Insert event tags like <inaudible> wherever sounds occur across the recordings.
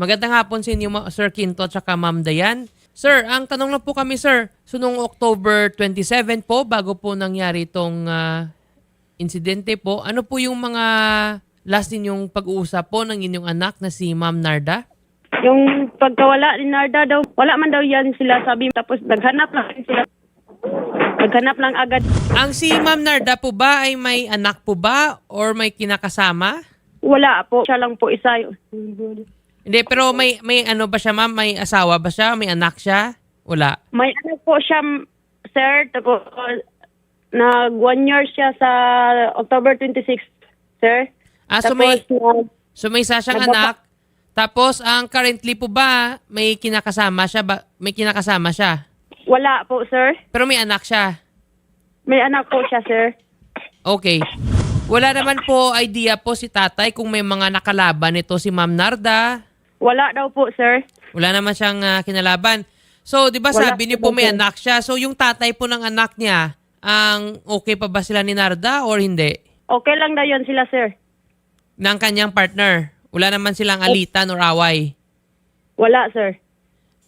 Magandang hapon sa inyo, Sir Quinto at saka Ma'am Dayan. Sir, ang tanong lang po kami, sir. So, noong October 27 po, bago po nangyari itong ah, insidente po, ano po yung mga last ninyong pag-uusap po ng inyong anak na si Ma'am Narda? Yung pagkawala ni Narda daw, wala man daw yan sila sabi. Tapos naghanap lang sila. Naghanap lang agad. Ang si Ma'am Narda po ba ay may anak po ba or may kinakasama? Wala po. Siya lang po isa. Hindi, pero may may ano ba siya, ma'am? May asawa ba siya? May anak siya? Wala. May ano po siya, sir. Tapos nag one year siya sa October 26, sir. Ah, so may, so may isa siyang Nagbaba- anak. Tapos, ang currently po ba, may kinakasama siya? Ba, may kinakasama siya? wala po, sir. Pero may anak siya. May anak po siya, sir. Okay. Wala naman po idea po si tatay kung may mga nakalaban ito si Ma'am Narda. Wala daw po, sir. Wala naman siyang ah, kinalaban. So, di ba Wala sabi niyo po may anak siya. So, yung tatay po ng anak niya, ang okay pa ba sila ni Narda or hindi? Okay lang daw yun sila, sir. Ng kanyang partner. Wala naman silang alitan or away. Wala, sir.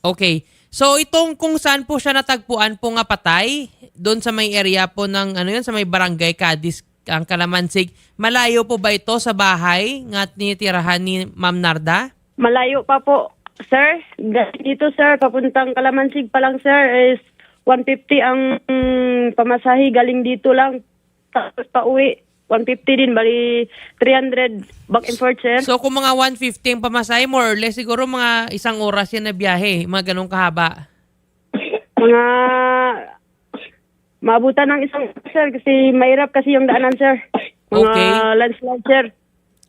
Okay. So itong kung saan po siya natagpuan po nga patay, doon sa may area po ng ano yun, sa may barangay Cadiz, ang Kalamansig, malayo po ba ito sa bahay nga tinitirahan ni Ma'am Narda? Malayo pa po, sir. Dito, sir, papuntang Kalamansig pa lang, sir, is 150 ang mm, pamasahe galing dito lang. Tapos pa uwi, 150 din, bali 300 back and forth, sir. So kung mga 150 ang pamasahe, more or less, siguro mga isang oras yan na biyahe, mga ganong kahaba. Mga maabutan ng isang, sir, kasi mahirap kasi yung daanan, sir. Mga Okay. landslide, sir.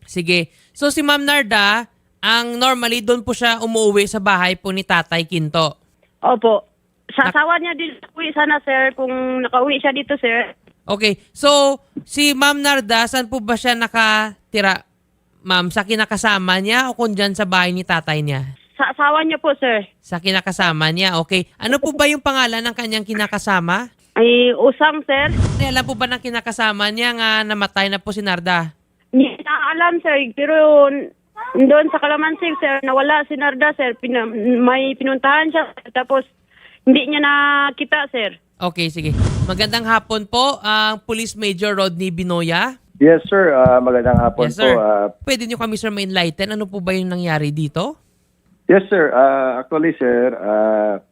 Sige. So si Ma'am Narda, ang normally doon po siya umuwi sa bahay po ni Tatay Quinto. Opo. Sa asawa niya din uwi sana, sir, kung nakauwi siya dito, sir. Okay. So, si Ma'am Narda, saan po ba siya nakatira? Ma'am, sa kinakasama niya o kung dyan sa bahay ni tatay niya? Sa asawa niya po, sir. Sa kinakasama niya, okay. Ano po ba yung pangalan ng kanyang kinakasama? Ay, usang, sir. Ay, Alam po ba ng kinakasama niya nga namatay na po si Narda? Hindi na alam, sir. Pero doon sa Kalamansig, sir, nawala si Narda, sir. Pina- may pinuntahan siya. Tapos, hindi niya nakita, sir. Okay, sige. Magandang hapon po, ang Police Major Rodney Binoya. Yes, sir. Ah, magandang hapon Yes, sir. po. Ah, Pwede niyo kami, sir, ma-enlighten. Ano po ba yung nangyari dito? yes, sir. Ah, actually, sir, ah,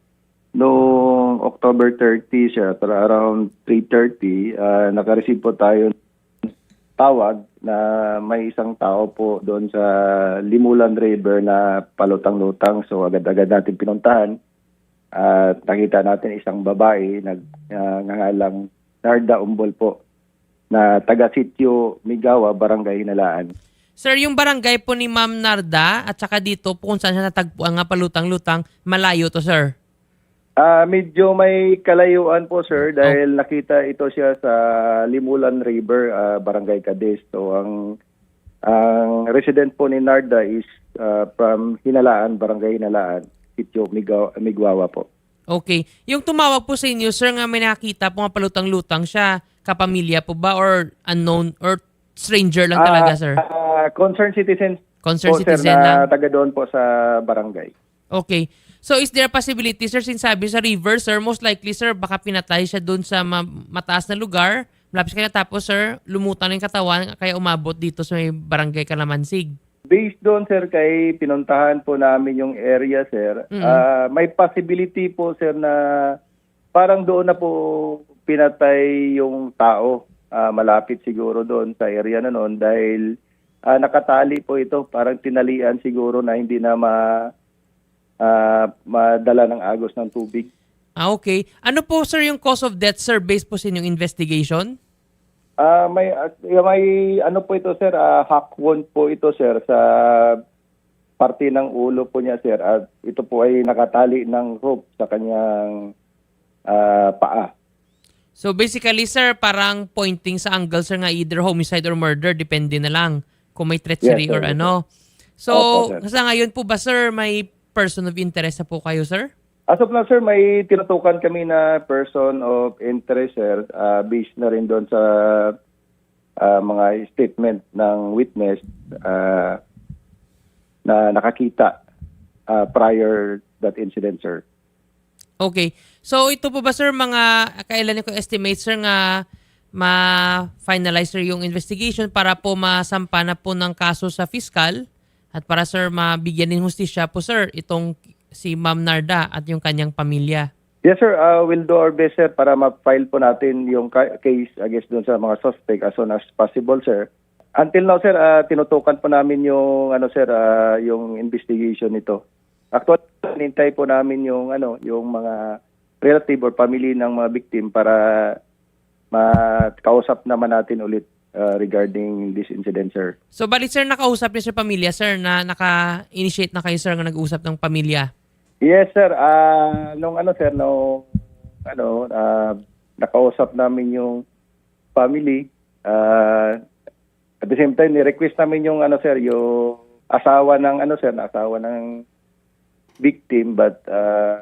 noong October 30, sir, para around 3.30, ah, nakareceive po tayo ng tawag na may isang tao po doon sa Limulan River na palutang-lutang. So, agad-agad natin pinuntahan. At nakita natin isang babae nag uh, nangalang Narda Umbol po na taga-sityo Migawa, Barangay Hinalaan. Sir, yung barangay po ni Ma'am Narda at saka dito po kung saan siya natagpuan nga palutang-lutang, malayo to, sir. Ah, medyo may kalayuan po sir dahil nakita ito siya sa Limulan River, ah, Barangay Cadiz. So ang ang resident po ni Narda is ah, from Hinalaan, Barangay Hinalaan, Sitio Migaw, Migwawa po. Okay. Yung tumawag po sa inyo, sir, nga may nakita po nga palutang-lutang siya, kapamilya po ba or unknown or stranger lang talaga, Ah, sir? ah, concerned citizen Concerned po, citizen sir, na lang. taga doon po sa barangay. Okay. So is there a possibility, sir, since sabi sa river, sir, most likely, sir, baka pinatay siya doon sa ma- mataas na lugar, malapit kaya tapos, sir, lumutan na yung katawan, kaya umabot dito sa may barangay Kalamansig. Based doon sir kay pinuntahan po namin yung area sir, Mm. ah, may possibility po sir na parang doon na po pinatay yung tao. Ah, malapit siguro doon sa area na noon dahil ah, nakatali po ito, parang tinalian siguro na hindi na ma ah, madala ng agos ng tubig. Ah, okay. Ano po, sir, yung cause of death, sir, based po sa inyong investigation? Ah, may ah, may ano po ito sir, ah, hack wound po ito sir sa parte ng ulo po niya sir at ito po ay nakatali ng rope sa kanyang ah, paa. So basically, sir, parang pointing sa angle, sir, nga either homicide or murder, depende na lang kung may treachery Yes, sir. or ano. So, Opo, sir. sa ngayon po ba, sir, may person of interest na po kayo, sir? As of now sir, may tinutukan kami na person of interest sir ah, based na rin doon sa ah, mga statement ng witness ah, na nakakita uh, prior that incident, sir. Okay. So ito po ba sir mga kailan ko estimate sir nga ma-finalize sir yung investigation para po masampa na po ng kaso sa fiscal at para sir mabigyan ng hustisya po sir itong si Ma'am Narda at yung kanyang pamilya. Yes, sir. Uh, we'll do our best, sir, para ma-file po natin yung case against doon sa mga suspect as soon as possible, sir. Until now, sir, uh, tinutukan po namin yung ano, sir, uh, yung investigation nito. Actually, nintay po namin yung ano, yung mga relative or family ng mga victim para makausap naman natin ulit uh, regarding this incident, sir. So bali sir nakausap niyo sa pamilya sir na naka-initiate na kayo sir nga nag-usap ng pamilya. Yes, sir. Ah, nung ano, sir, nung ano, ah, nakausap namin yung family. ah, at the same time, ni-request namin yung ano, sir, yung asawa ng ano, sir, asawa ng victim but ah,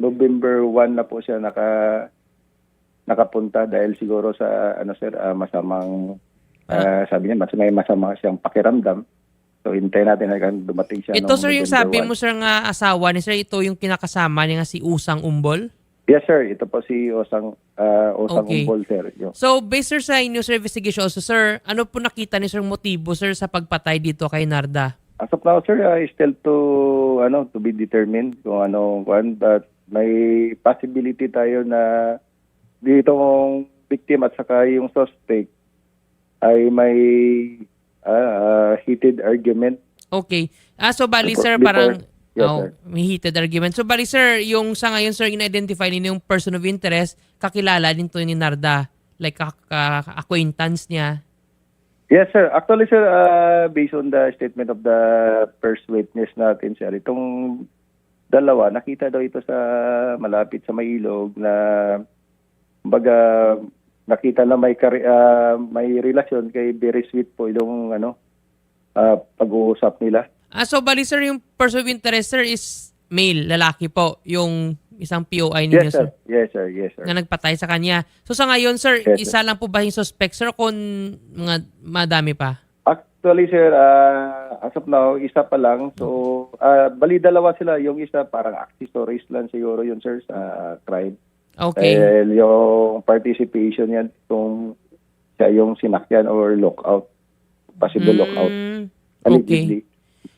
November 1 na po siya naka nakapunta dahil siguro sa ano sir ah, masamang ah, sabi niya mas may masama siyang pakiramdam. So hintayin natin hanggang dumating siya Ito sir yung sabi 1. mo sir nga asawa ni sir ito yung kinakasama niya nga si Usang Umbol. Yes, sir. Ito po si Osang uh, Osang Okay. Umbol, sir. Yung, So based sir sa inyo sir investigation also sir, ano po nakita ni sir motibo sir sa pagpatay dito kay Narda? as of now, sir, uh, still to ano to be determined kung ano kung but may possibility tayo na dito kung victim at saka yung suspect ay may ah, heated argument. Okay. Ah so bali Before- sir before- parang Yes, oh, sir. may heated argument. So bali sir, yung sa ngayon sir in-identify ninyo yung person of interest, kakilala din to ni Narda. Like acquaintance niya. Yes, sir. Actually, sir, uh, based on the statement of the first witness natin, sir, itong dalawa, nakita daw ito sa malapit sa Mailog na baga nakita na may ah, may relasyon kay very sweet po yung ano ah, pag-uusap nila. Ah, so bali sir, yung person of interest sir is male, lalaki po, yung isang POI ninyo Yes, sir. Yes, sir. Yes, sir. na nagpatay sa kanya. So sa ngayon sir, Yes, isa lang po ba yung suspect sir kung mga madami pa? Actually, sir, ah, as of now, isa pa lang. So, ah, bali dalawa sila. Yung isa parang accessories lang siguro yun, sir, sa crime. Okay. Dahil yung participation yan, kung siya yung sinakyan or lockout, possible lockout. Mm, allegedly. okay.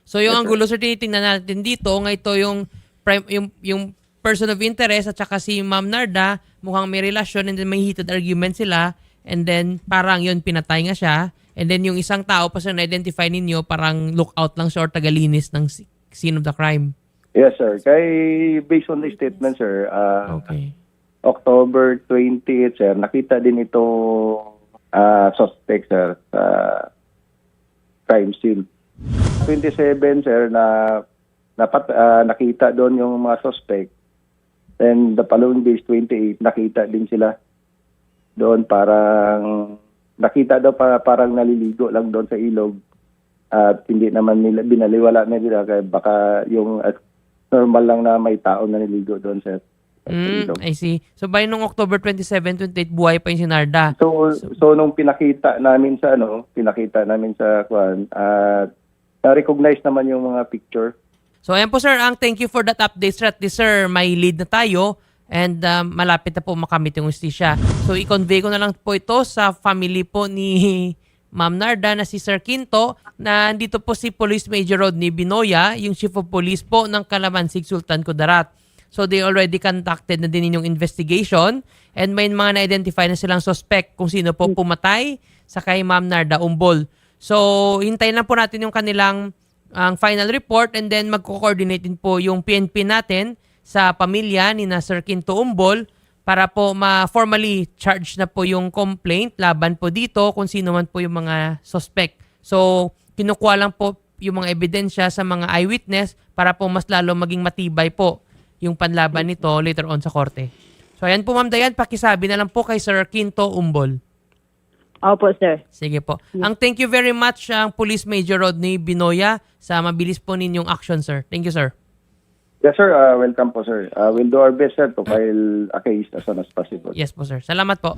So yung Yes, angulo sir tinitingnan natin dito, nga ito yung prime, yung yung person of interest at saka si Ma'am Narda, mukhang may relasyon and then may heated argument sila and then parang yun pinatay nga siya and then yung isang tao pa sir na-identify ninyo parang lookout lang siya or tagalinis ng scene of the crime. Yes, sir. Kay, based on the statement, sir, ah, Okay. October 20, sir, nakita din ito ah, suspect, sir, sa crime scene. 27, sir, na napat, ah, nakita doon yung mga suspect. And the following days, 28, nakita din sila doon parang nakita daw pa, parang naliligo lang doon sa ilog at hindi naman nila binaliwala na nila kaya baka yung at normal lang na may tao na naliligo doon sir. Mm. I see. So by nung October 27, 28, buhay pa yung si Narda. So, so nung pinakita namin sa ano, pinakita namin sa kwan, at na-recognize naman yung mga picture. So ayan po sir, ang thank you for that update sir. At least sir, may lead na tayo and um, malapit na po makamit yung justisya. So i-convey ko na lang po ito sa family po ni <laughs> Ma'am Narda na si Sir Quinto na dito po si Police Major Rodney Binoya, yung Chief of Police po ng Calamansig Sultan Kudarat. So they already conducted na din yung investigation and may mga na-identify na silang suspect kung sino po pumatay sa kay Ma'am Narda Umbol. So hintayin lang po natin yung kanilang ang final report and then magko-coordinate din po yung PNP natin sa pamilya ni na Sir Quinto Umbol para po ma-formally charge na po yung complaint laban po dito kung sino man po yung mga suspect. So, kinukuha lang po yung mga ebidensya sa mga eyewitness para po mas lalo maging matibay po yung panlaban nito later on sa korte. So, ayan po Ma'am Dayan, pakisabi na lang po kay Sir Quinto Umbol. Opo, sir. Sige po. Ang thank you very much ang Police Major Rodney Binoya sa mabilis po ninyong action, sir. Thank you, sir. Yes sir, uh, welcome po sir. Uh, we'll do our best sir to file a case as soon as possible. Yes po, sir. Salamat po.